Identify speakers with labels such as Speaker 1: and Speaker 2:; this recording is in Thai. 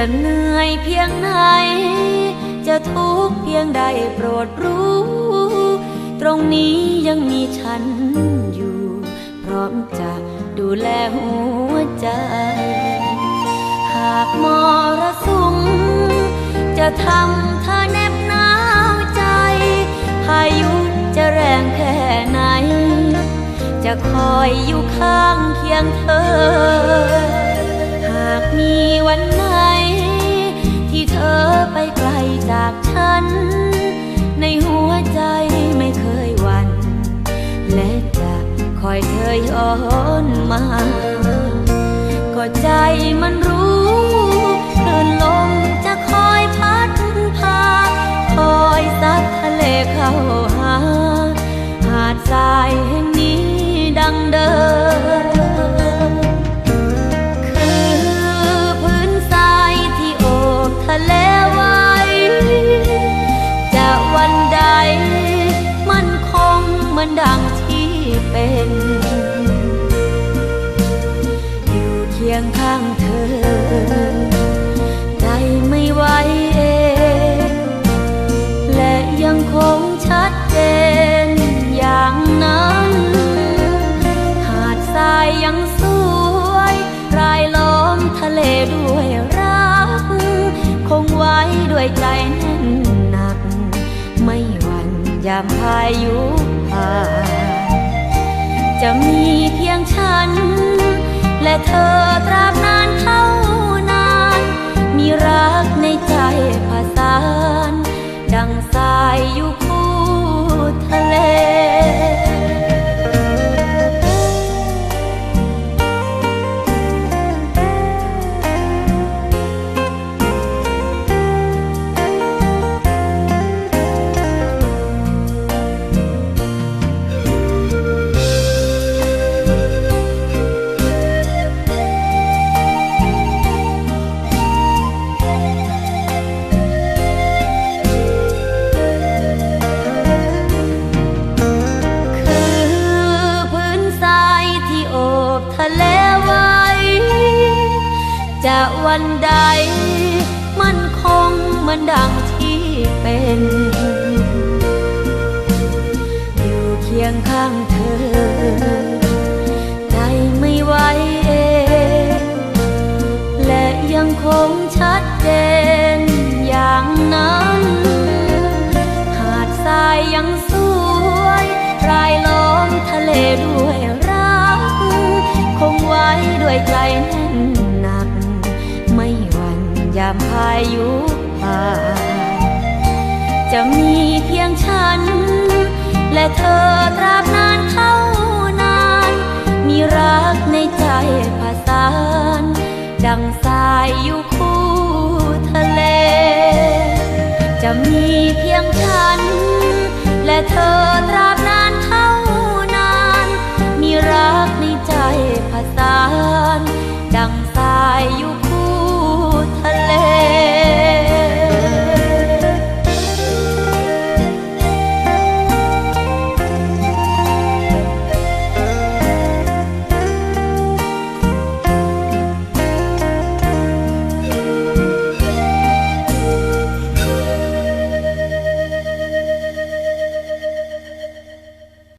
Speaker 1: จะเหนื่อยเพียงไหน จะทุกข์เพียงใดโปรดรู้ ตรงนี้ยังมีฉันอยู่ พร้อมจะดูแลหัวใจ หากมรสุมจะทำเธอแนบหนาวใจ พายุจะแรงแค่ไหน จะคอยอยู่ข้างเคียงเธอ หากมีวันไหน จากฉัน ในหัวใจไม่เคยหวั่นและจะคอยเธอย้อนมา ก็ใจมันรู้คลื่นลมจะคอยพัดพา คอยซัดทะเลเข้าหา หาดทรายแห่งนี้ดังเดิม มือนดังที่เป็น อยู่เคียงข้างเธอ ใจไม่ไหวเอง และยังคงชัดเจนอย่างนั้น หาดทรายยังสวยรายล้อมทะเลด้วยรัก คงไว้ด้วยใจแน่นหนัก ไม่หวั่นยามพายุผ่ จะมีเพียงฉัน และเธอตราบนานเท่านาน มีรักในใจผสาน ดังสายอยู่ นใด มันคงเหมือนดังที่เป็น อยู่เคียงข้างเธอ ใจไม่ไหวเองและยังคงชัดเจนอย่างนั้นหาดทรายยังสวยรายล้อมทะเลด้วยรัก คงไว้ด้วยใจามพายุผ่านจะมีเพียงฉัน และเธอตราบนานเท่านาน มีรักในใจผสาน ดังสายอยู่คู่ทะเล จะมีเพียงฉัน และเธอตราบนานเท่านาน มีรักในใจผสาน ดังสายอยู่